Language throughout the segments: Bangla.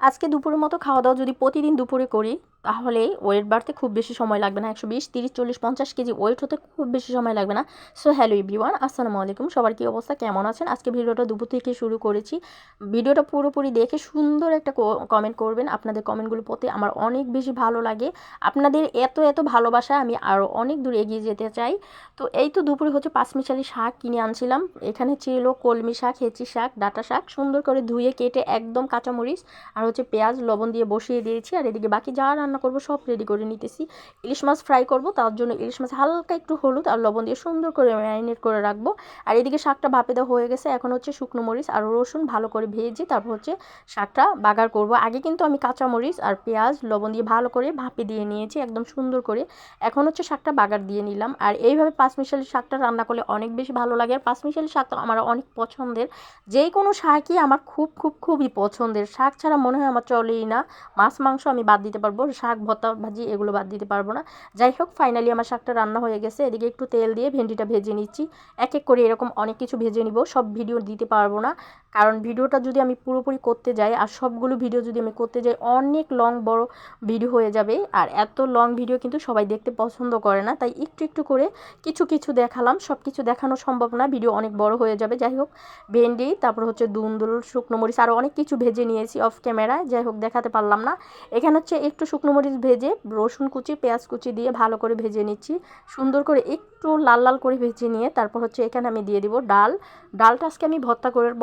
আজকে দুপুরের মতো খাওয়া দাওয়া যদি প্রতিদিন দুপুরে করি, তাহলে ওয়েট বাড়তে খুব বেশি সময় লাগবে না। একশো বিশ, তিরিশ, চল্লিশ, পঞ্চাশ কেজি ওয়েট হতে খুব বেশি সময় লাগবে না। সো হ্যালো ইভরিওয়ান আসসালামু আলাইকুম। সবার কী অবস্থা? কেমন আছেন? আজকে ভিডিওটা দুপুর থেকে শুরু করেছি। ভিডিওটা পুরোপুরি দেখে সুন্দর একটা কমেন্ট করবেন। আপনাদের কমেন্টগুলো প্রতি আমার অনেক বেশি ভালো লাগে। আপনাদের এত এত ভালোবাসায় আমি আরও অনেক দূর এগিয়ে যেতে চাই। তো এই তো দুপুরে হচ্ছে পাঁচমিশালি শাক কিনে আনছিলাম। এখানে ছিল কলমি শাক, হেঁচি শাক, ডাটা শাক। সুন্দর করে ধুয়ে, কেটে একদম কাঁচামরিচ আর হচ্ছে পেঁয়াজ, লবণ দিয়ে বসিয়ে দিয়েছি আর এদিকে বাকি যা রান্না করব সব রেডি করে নিতেছি। ইলিশ মাছ ফ্রাই করব, তার জন্য ইলিশ মাছ হালকা একটু হলুদ আর লবণ দিয়ে সুন্দর করে ম্যারিনেট করে রাখব। আর এদিকে শাকটা ভাপে দেওয়া হয়ে গেছে, এখন হচ্ছে শুকনো মরিচ আর রসুন ভালো করে ভেজে তারপর হচ্ছে শাকটা বাগার করব। আগে কিন্তু আমি কাঁচা মরিচ আর পেঁয়াজ, লবণ দিয়ে ভালো করে ভাপে দিয়ে নিয়েছি একদম সুন্দর করে। এখন হচ্ছে শাকটা বাগার দিয়ে নিলাম। আর এইভাবে পাঁচমিশালি শাকটা রান্না করলে অনেক বেশি ভালো লাগে। আর পাঁচমিশালি শাকটা আমার অনেক পছন্দের। যে কোনো শাকই আমার খুব খুব, খুবই পছন্দের। শাক ছাড়া মনে হয় আমার চলেই না। মাছ, মাংস আমি বাদ দিতে পারব, শাক, ভর্তা, ভাজি এগুলো বাদ দিতে পারব না। যাই হোক ফাইনালি আমার শাকটা রান্না হয়ে গেছে। এদিকে একটু তেল দিয়ে ভেন্ডিটা ভেজে নিচ্ছি। এক এক করে এরকম অনেক কিছু ভেজে নিব, সব ভিডিও দিতে পারব না। কারণ ভিডিওটা যদি আমি পুরোপুরি করতে যাই, আর সবগুলো ভিডিও যদি আমি করতে যাই, অনেক লং বড় ভিডিও হয়ে যাবে। আর এত লং ভিডিও কিন্তু সবাই দেখতে পছন্দ করে না। তাই একটু একটু করে কিছু কিছু দেখালাম। সব কিছু দেখানো সম্ভব না ভিডিও অনেক বড় হয়ে যাবে। যাই হোক, ভেন্ডি, তারপর হচ্ছে দুন্দুল, শুকনো মরিচ আরও অনেক কিছু ভেজে নিয়েছি অফ ক্যামেরায় যাই হোক দেখাতে পারলাম না। এখানে হচ্ছে একটু শুকনো মরিচ ভেজে রসুন কুচি, পেঁয়াজ কুচি দিয়ে ভালো করে ভেজে নিচ্ছি। সুন্দর করে একটু লাল লাল করে ভেজে নিয়ে তারপর হচ্ছে এখানে আমি দিয়ে দিব ডাল। ডালটা আজকে আমি ভর্তা করব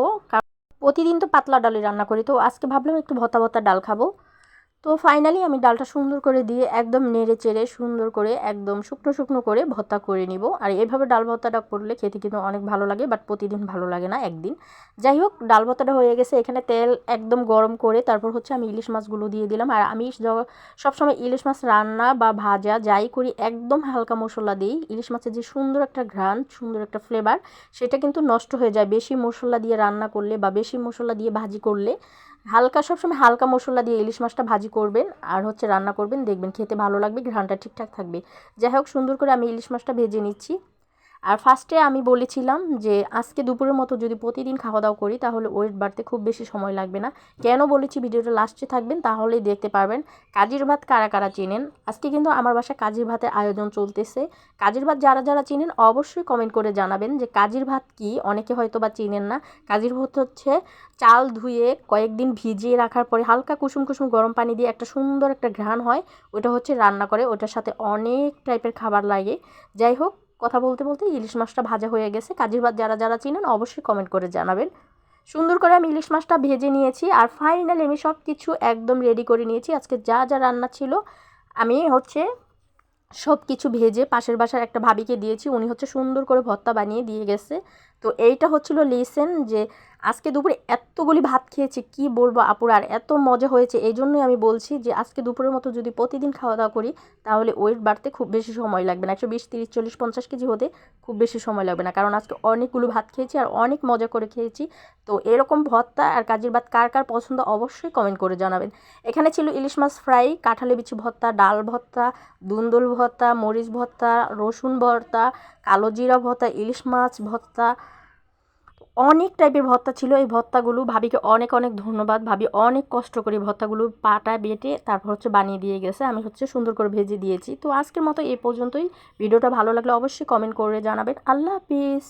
প্রতিদিন তো পাতলা ডালে রান্না করি, তো আজকে ভাবলাম একটু ভর্তা ভর্তা ডাল খাব। তো ফাইনালি আমি ডালটা সুন্দর করে দিয়ে একদম নেড়ে চেড়ে সুন্দর করে একদম শুকনো শুকনো করে ভর্তা করে নিব। আর এইভাবে ডাল ভর্তাটা করলে খেতে কিন্তু অনেক ভালো লাগে বাট প্রতিদিন ভালো লাগে না একদিন। যাই হোক, ডাল ভর্তাটা হয়ে গেছে, এখানে তেল একদম গরম করে তারপর হচ্ছে আমি ইলিশ মাছগুলো দিয়ে দিলাম। আর আমি সবসময় ইলিশ মাছ রান্না বা ভাজা যাই করি, একদম হালকা মশলা দিই। ইলিশ মাছের যে সুন্দর একটা ঘ্রাণ, সুন্দর একটা ফ্লেভার সেটা কিন্তু নষ্ট হয়ে যায়। বেশি মশলা দিয়ে রান্না করলে বা বেশি মশলা দিয়ে ভাজি করলে হালকা, সবসময় হালকা মশলা দিয়ে ইলিশ মাছটা ভাজি করবেন আর হচ্ছে রান্না করবেন, দেখবেন খেতে ভালো লাগবে, ঘ্রাণটা ঠিকঠাক থাকবে। যাই হোক, সুন্দর করে আমি ইলিশ মাছটা ভেজে নিচ্ছি। আর ফার্স্টে আমি বলেছিলাম যে, আজকে দুপুরের মতো যদি প্রতিদিন খাওয়া দাওয়া করি, তাহলে ওয়েট বাড়তে খুব বেশি সময় লাগবে না। কেন বলেছি ভিডিওটা লাস্টে থাকবেন, তাহলেই দেখতে পারবেন কাজির ভাত কারা কারা চেনেন। আজকে কিন্তু আমার বাসায় কাজির ভাতের আয়োজন চলতেছে। কাজির ভাত যারা যারা চিনেন, অবশ্যই কমেন্ট করে জানাবেন যে, কাজির ভাত কি? অনেকে হয়তো বা চিনেন না। কাজির ভাত হচ্ছে চাল ধুয়ে কয়েকদিন ভিজিয়ে রাখার পরে হালকা কুসুম কুসুম গরম পানি দিয়ে একটা সুন্দর একটা ঘ্রাণ হয়। ওটা হচ্ছে রান্না করে, ওটার সাথে অনেক টাইপের খাবার লাগে। যাই হোক কথা বলতে বলতে ইলিশ মাছটা ভাজা হয়ে গেছে। কাজির ভাত যারা যারা চিনেন অবশ্যই কমেন্ট করে জানাবেন। সুন্দর করে আমি ইলিশ মাছটা ভেজে নিয়েছি আর ফাইনালি আমি সব কিছু একদম রেডি করে নিয়েছি। আজকে যা যা রান্না ছিল, আমি হচ্ছে সব কিছু ভেজে পাশের বাসার একটা ভাবিকে দিয়েছি। উনি হচ্ছে সুন্দর করে ভর্তা বানিয়ে দিয়ে গেছে। তো এইটা হচ্ছিল লিসেন যে আজকে দুপুরে এতগুলি ভাত খেয়েছি, কি বলব আপুর? আর এত মজা হয়েছে, এই জন্যই আমি বলছি যে আজকে দুপুরের মতো যদি প্রতিদিন খাওয়া দাওয়া করি, তাহলে ওয়েট বাড়তে খুব বেশি সময় লাগবে না। একশো বিশ, তিরিশ, চল্লিশ, পঞ্চাশ কেজি হতে খুব বেশি সময় লাগবে না। কারণ আজকে অনেকগুলো ভাত খেয়েছি আর অনেক মজা করে খেয়েছি। তো এরকম ভর্তা আর কাজের ভাত কার কার পছন্দ অবশ্যই কমেন্ট করে জানাবেন। এখানে ছিল ইলিশ মাছ ফ্রাই, কাঁঠালে বিচি ভর্তা, ডাল ভর্তা, দুন্দুল ভর্তা, মরিচ ভর্তা, রসুন ভর্তা, কালো জিরা ভর্তা, ইলিশ মাছ ভর্তা অনেক টাইপের ভর্তা ছিল। এই ভর্তাগুলো ভাবিকে অনেক অনেক ধন্যবাদ। ভাবি অনেক কষ্ট করে ভর্তাগুলো পাটা বেটে তারপর হচ্ছে বানিয়ে দিয়ে গেছে। আমি হচ্ছে সুন্দর করে ভেজে দিয়েছি। তো আজকের মতো এই পর্যন্তই। ভিডিওটা ভালো লাগলে অবশ্যই কমেন্ট করে জানাবেন। আল্লাহ হাফিজ।